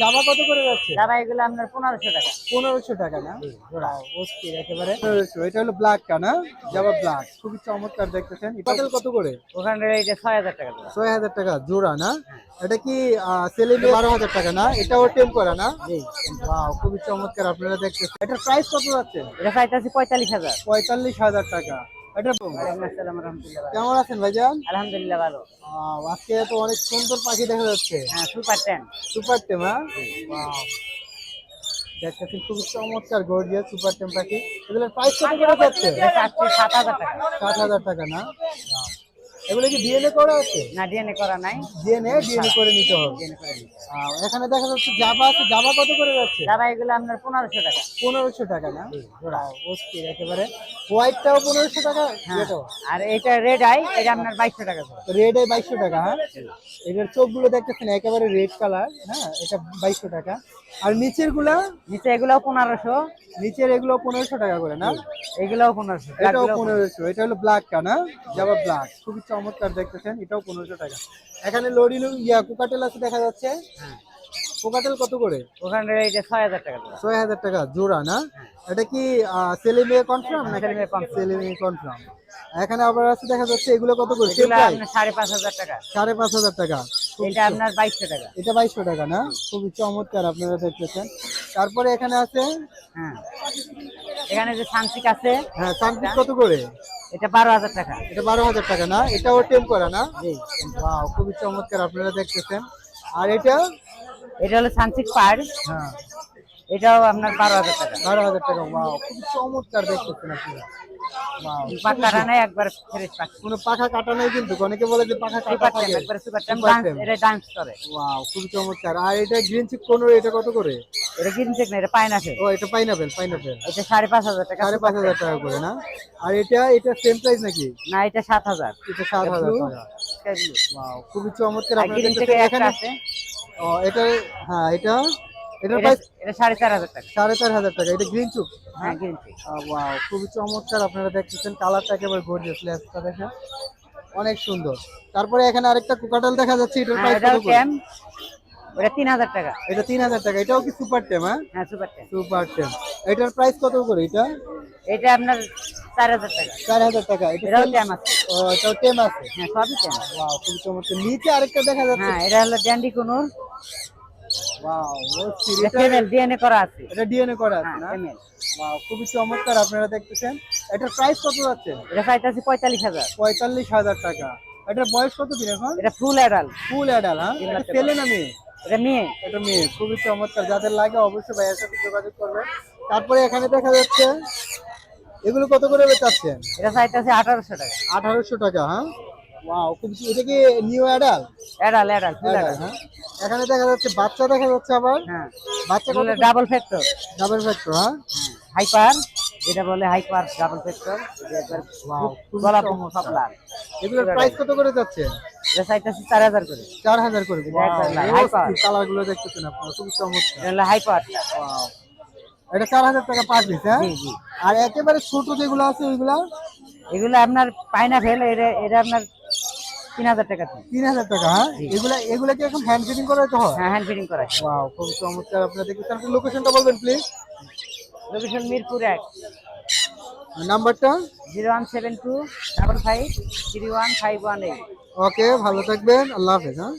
জামা কত করে যাচ্ছে? দাদা এগুলো আপনার পনেরোশো টাকা। পনেরোশো টাকা না। অস্থির একেবারে। পনেরোশো এটা হলো ব্ল্যাক কা না? জামা ব্ল্যাক খুবই চমৎকার দেখতেছেন। পটল কত করে? ওখানে এটা ছয় হাজার টাকা ছয় হাজার টাকা জোড়া না? এটা কি সেলে বারো হাজার টাকা না? এটাও টেম করা না? Wow, খুবই চমৎকার আপনারা দেখতেছেন। এটার প্রাইস কত যাচ্ছে? এটা চাইতেছি পঁয়তাল্লিশ হাজার। পঁয়তাল্লিশ হাজার টাকা। এটা কেমন আছেন ভাইজান? আলহামদুলিল্লাহ ভালো। আজকে তো অনেক সুন্দর পাখি দেখা যাচ্ছে। হ্যাঁ সুপার টেন। সুপার টেম হ্যাঁ? দেখতেছেন খুবই চমৎকার গর্জিয়াস সুপার টেম পাখি। এগুলোর প্রাইস কত করে যাচ্ছে? সাত হাজার টাকা। সাত হাজার টাকা না. এগুলো কি ডিএনএ করা আছে? না ডিএনএ করা নাই। ডিএনএ ডিএনএ করে নিতে হবে। এখানে দেখা যাচ্ছে জাবা আছে। জাবা কত করে যাচ্ছে? দাদা এগুলো আপনার পনেরোশো টাকা। পনেরোশো টাকা না? অস্থির একেবারে। হোয়াইটটাও পনেরোশো টাকা? হ্যাঁ। আর এটা রেড আই এটা আপনার বাইশশো টাকা রেড এ বাইশশো টাকা হ্যাঁ? এটার চোখগুলো দেখতেছেন একেবারে রেড কালার হ্যাঁ? এটা বাইশশো টাকা। আর নিচেরগুলা নিচে এগুলোও পনেরোশো। নিচের এগুলো পনেরোশো টাকা করে না? এগুলোও পনেরোশো এটাও পনেরোশো। এটা হলো ব্ল্যাক না? যাবা ব্ল্যাক খুবই চমৎকার দেখতেছেন এটাও পনেরোশো টাকা। এখানে লরিলু ইয়া কুকাটেল আছে দেখা যাচ্ছে? কোকাটেল কত করে? ওখানে এটা ছয় হাজার টাকা ছয় হাজার টাকা জোড়া না? এটা কি ছেলে মেয়ে কনফার্ম না ছেলে মেয়ে ছেলে মেয়ে কনফার্ম এখানে আবার আছে দেখা যাচ্ছে এগুলো কত করে? সাড়ে পাঁচ হাজার টাকা। সাড়ে পাঁচ হাজার টাকা। এটা আপনার বাইশশো টাকা। এটা বাইশশো টাকা না? খুবই চমৎকার আপনারা দেখতেছেন। তারপরে এখানে আছে? হ্যাঁ। এখানে যে সানসিক আছে। হ্যাঁ সানপিস কত করে? এটা বারো হাজার টাকা। এটা বারো হাজার টাকা না এটাও টেম করা না? জি। Wow, খুবই চমৎকার আপনারা দেখতেছেন। আর এটা? এটা হলো সানসিক পার হ্যাঁ। এটাও আপনার বারো হাজার টাকা। বারো হাজার টাকা ওয়াও খুবই চমৎকার দেখতেছেন আপনারা পাক্কা রানায় একবার ফ্রেশ কোনো পাখা কাটা নাই কিন্তু অনেকে বলে যে পাখা কাটা সুপার থাকে একবার সুপার টেম Super এটা ডান্স করে। ওয়াও খুবই চমৎকার। আর এটা গ্রিন চিক পনেরো এটা কত করে? এটা গ্রিন চেক না এটা পাইন আছে ও এটা পাইনাপেল পাইনাপেল এটা সাড়ে পাঁচ হাজার টাকা। সাড়ে পাঁচ হাজার টাকা করে না? আর এটা এটা সেম প্রাইস নাকি? না এটা সাত হাজার। এটা সাত হাজার খুবই চমৎকার। গ্রিন। একটা এখানে আছে। ও এটা হ্যাঁ এটা এটার প্রাইস এটা সাড়ে চার হাজার টাকা। সাড়ে চার হাজার টাকা। এটা গ্রিন চুক হ্যাঁ গ্রিন চেক ওয়াও খুবই চমৎকার আপনারা দেখতেছেন। কালারটা একেবারে গর্জিয়াস লেসটা দেখেন। অনেক সুন্দর। তারপরে এখানে আরেকটা কুকাটাল দেখা যাচ্ছে। এটার হ্যাঁ প্রাইস কত করে? টেম ওটা তিন হাজার টাকা। এটা তিন হাজার টাকা এটাও কি সুপার টেম হ্যাঁ? হ্যাঁ সুপার টেম। সুপার টেম। এটার প্রাইস কত করে এটা? এটা আপনার চার হাজার টাকা। চার হাজার টাকা এটা টেম আছে। ও, এটাও টেম আছে? হ্যাঁ সবই টেম। ওয়াও খুবই চমৎকার। নিচে আরেকটা দেখা যাচ্ছে। হ্যাঁ এটা হলো ড্যান্ডি কুনুর। ওয়াও এটা ডিএনএ করা আছে। এটা ডিএনএ করা আছে হ্যাঁ না? ওয়াও খুবই চমৎকার আপনারা দেখতেছেন। এটার প্রাইস কত যাচ্ছে? এটা টাকা। এটার বয়স কত দিন এখন? এটা ফুল অ্যাডাল ফুল অ্যাডাল হ্যাঁ? ছেলে না মেয়ে? এটা মেয়ে? এটা মেয়ে। খুবই চমৎকার। যাদের লাগে অবশ্যই ভাইয়ের সাথে যোগাযোগ করবে তারপরে এখানে দেখা যাচ্ছে এগুলো কত করে বেচাচ্ছেন এটা চাইতেছি আঠারোশো টাকা। আঠারোশো টাকা হ্যাঁ? ওয়াও খুব এটা কি নিউ অ্যাডাল অ্যাডাল অ্যাডাল হ্যাঁ? এখানে দেখা যাচ্ছে বাচ্চা দেখা যাচ্ছে আবার। হ্যাঁ। বাচ্চা ডাবল ফ্যাক্টর ডাবল ফ্যাক্টর হ্যাঁ? হাইপার যেটা বলে হাই হাইপার ডাবল ফ্যাক্টর খুবই গলা চমৎকার। সব লাল এগুলোর প্রাইস কত করে যাচ্ছে? এটা চাইতেছি চার হাজার করে। চার হাজার করে একবার। কালারগুলো দেখতেছেন আপনারা খুবই চমৎকার। এটা হাইপার Wow. এটা চার হাজার টাকা পার পিস হ্যাঁ? আর একেবারে ছোট যেগুলো আছে ওইগুলা? এগুলো আপনার পাইনাপেল এটা এটা আপনার তিন হাজার টাকা। তিন হাজার টাকা হ্যাঁ? এগুলা এগুলা কি এখন হ্যান্ড ফিটিং করা হয়? হ্যাঁ হ্যান্ড ফিটিং করা ওয়াও খুব চমৎকার আপনারা দেখতেছেন লোকেশনটা বলবেন প্লিজ লোকেশন মিরপুর এক। নাম্বারটা? Zero one seven two double five three one five one eight. Okay ভালো থাকবেন। আল্লাহ হাফেজ হ্যাঁ?